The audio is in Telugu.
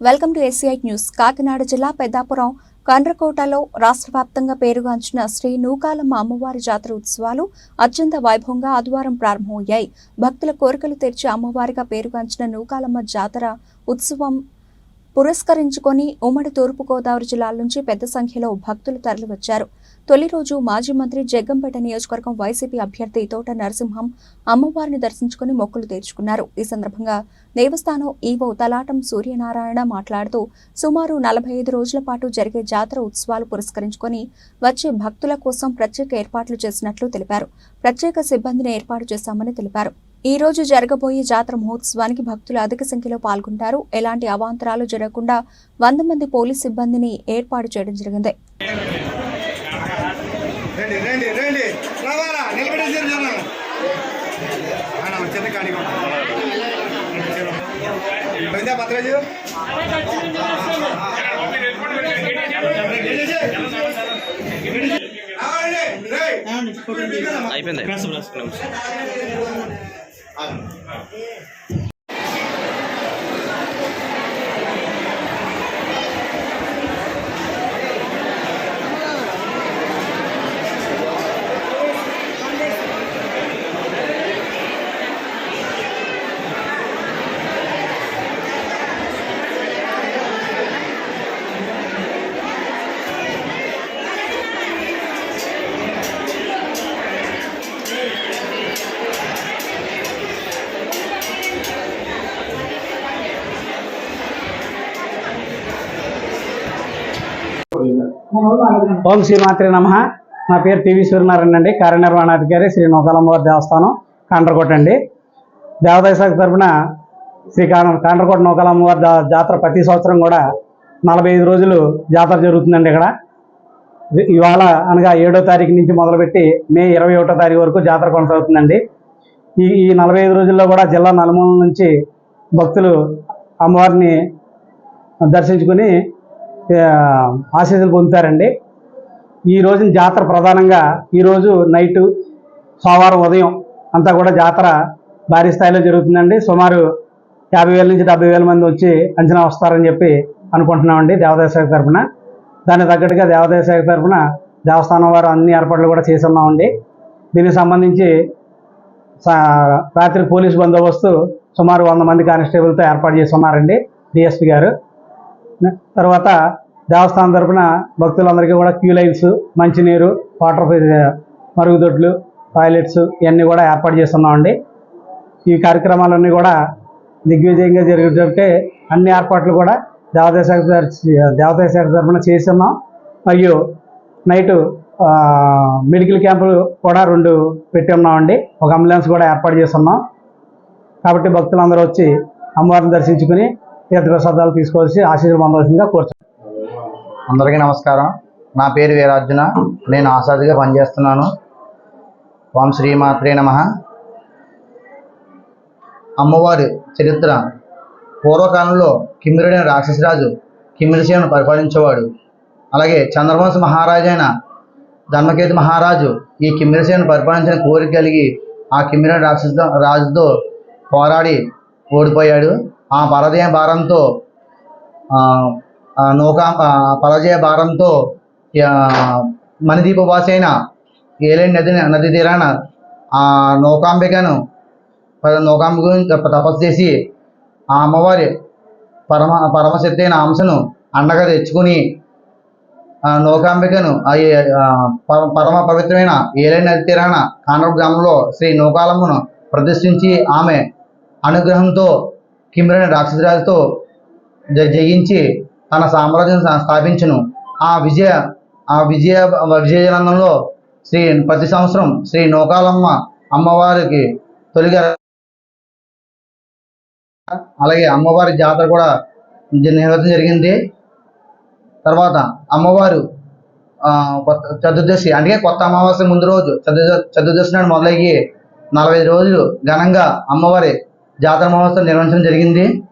Welcome to SCI news Kakinada జిల్లా పెద్దాపురం కండ్రకోటలో రాష్ట్ర వ్యాప్తంగా పేరుగాంచిన శ్రీ నూకాలమ్మ అమ్మవారి జాతర ఉత్సవాలు అత్యంత వైభవంగా ఆదివారం ప్రారంభమయ్యాయి. భక్తుల కోరికలు తెరిచి అమ్మవారిగా పేరుగాంచిన నూకాలమ్మ జాతర ఉత్సవం పురస్కరించుకొని ఉమ్మడి తూర్పుగోదావరి జిల్లాల నుంచి పెద్ద సంఖ్యలో భక్తులు తరలివచ్చారు. తొలి రోజు మాజీ మంత్రి జగ్గంపేట నియోజకవర్గం వైసీపీ అభ్యర్థి తోట నరసింహం అమ్మవారిని దర్శించుకుని మొక్కులు తీర్చుకున్నారు. ఈ సందర్భంగా దేవస్థానం ఈవో తలాటం సూర్యనారాయణ మాట్లాడుతూ సుమారు నలభై ఐదు రోజుల పాటు జరిగే జాతర ఉత్సవాలు పురస్కరించుకొని వచ్చే భక్తుల కోసం ప్రత్యేక ఏర్పాట్లు చేసినట్లు తెలిపారు. ప్రత్యేక సిబ్బందిని ఏర్పాటు చేశామని తెలిపారు. ఈ రోజు జరగబోయే జాతర మహోత్సవానికి భక్తులు అధిక సంఖ్యలో పాల్గొంటారు. ఎలాంటి అవాంతరాలు జరగకుండా వంద మంది పోలీస్ సిబ్బందిని ఏర్పాటు చేయడం జరిగింది. రండి రండి ఓం శ్రీ మాత్రే నమ. నా పేరు టీవీ సూర్యనారాయణ అండి. కార్యనిర్వహణాధికారి శ్రీ నూకాలమ్మవారి దేవస్థానం కాండ్రకోట అండి. దేవాదాయ శాఖ తరఫున శ్రీ కాండ్రకోట నూకాలమ్మవారి జాతర ప్రతి సంవత్సరం కూడా నలభై ఐదు రోజులు జాతర జరుగుతుందండి ఇక్కడ. ఇవాళ అనగా ఏడో తారీఖు నుంచి మొదలుపెట్టి మే ఇరవై ఒకటో తారీఖు వరకు జాతర కొనసాగుతుందండి. ఈ ఈ నలభై ఐదు రోజుల్లో కూడా జిల్లా నలుమూల నుంచి భక్తులు అమ్మవారిని దర్శించుకుని ఆశీస్సులు పొందుతారండి. ఈ రోజున జాతర ప్రధానంగా ఈరోజు నైటు సోమవారం ఉదయం అంతా కూడా జాతర భారీ స్థాయిలో జరుగుతుందండి. సుమారు యాభై వేల నుంచి డెబ్బై వేల మంది వచ్చి అంచనా వస్తారని చెప్పి అనుకుంటున్నామండి దేవాదాయ శాఖ తరఫున. దానికి తగ్గట్టుగా దేవాదాయ శాఖ తరఫున దేవస్థానం వారు అన్ని ఏర్పాట్లు కూడా చేసి ఉన్నామండి దీనికి సంబంధించి సా- రాత్రి పోలీస్ బందోబస్తు సుమారు వంద మంది కానిస్టేబుల్తో ఏర్పాటు చేసి ఉన్నారండి డిఎస్పి గారు. తర్వాత దేవస్థానం తరపున భక్తులందరికీ కూడా క్యూ లైన్స్ మంచినీరు వాటర్ మరుగుదొడ్లు టాయిలెట్స్ ఇవన్నీ కూడా ఏర్పాటు చేస్తున్నామండి. ఈ కార్యక్రమాలన్నీ కూడా దిగ్విజయంగా జరిగేటట్టే అన్ని ఏర్పాట్లు కూడా దేవాదాయ శాఖ దేవాదాయ శాఖ తరఫున చేస్తున్నాం. మరియు నైటు మెడికల్ క్యాంపులు కూడా రెండు పెట్టి ఉన్నామండి. ఒక అంబులెన్స్ కూడా ఏర్పాటు చేస్తున్నాం. కాబట్టి భక్తులందరూ వచ్చి అమ్మవారిని దర్శించుకుని తీర్థప్రసాదాలు తీసుకోవాల్సి ఆశీర్వాదం కోరుతున్నాం. అందరికీ నమస్కారం. నా పేరు వీరార్జున. నేను ఆసాదిగా పనిచేస్తున్నాను. ఓం శ్రీమాత్రే నమ. అమ్మవారి చరిత్ర. పూర్వకాలంలో కిమ్మిరుడైన రాక్షసరాజు కిమ్మిరిసేను పరిపాలించేవాడు. అలాగే చంద్రవంశ అయిన ధర్మకేతు మహారాజు ఈ కిమ్మిరిసేను పరిపాలించిన కోరిక కలిగి ఆ కిమ్మిర రాక్షస రాజుతో పోరాడి ఓడిపోయాడు. ఆ పరదయ భారంతో నౌకా ఆ, పరాజయ భారంతో మణిదీపవాసైన మణిదీప ఏలేని నది నది తీరాన ఆ నౌకాంబికను ప- నౌకాంబిక గురించి తపస్సు చేసి ఆ అమ్మవారి పరమ పరమశక్తి అయిన అంశను అండగా తెచ్చుకుని ఆ నౌకాంబికను ఆ పర- పరమ పవిత్రమైన ఏలేని నది తీరాన కాండ్రపు గ్రామంలో శ్రీ నౌకాలమ్మను ప్రతిష్ఠించి ఆమె అనుగ్రహంతో కిమ్మిరైన రాక్షసరాజుతో జయించి తన సామ్రాజ్యం స్థాపించను. ఆ విజయ ఆ విజయ విజయనందంలో శ్రీ ప్రతి సంవత్సరం శ్రీ నూకాలమ్మ అమ్మవారికి తొలిగా అలాగే అమ్మవారి జాతర కూడా జ- నిర్వహించడం జరిగింది. తర్వాత అమ్మవారు కొత్త చతుర్దశి అంటే కొత్త అమావాస్య ముందు రోజు చతుర్ద చతుర్దశి నాడు మొదలయ్యి నలభై రోజులు ఘనంగా అమ్మవారి జాతర మహోత్సవం నిర్వహించడం జరిగింది.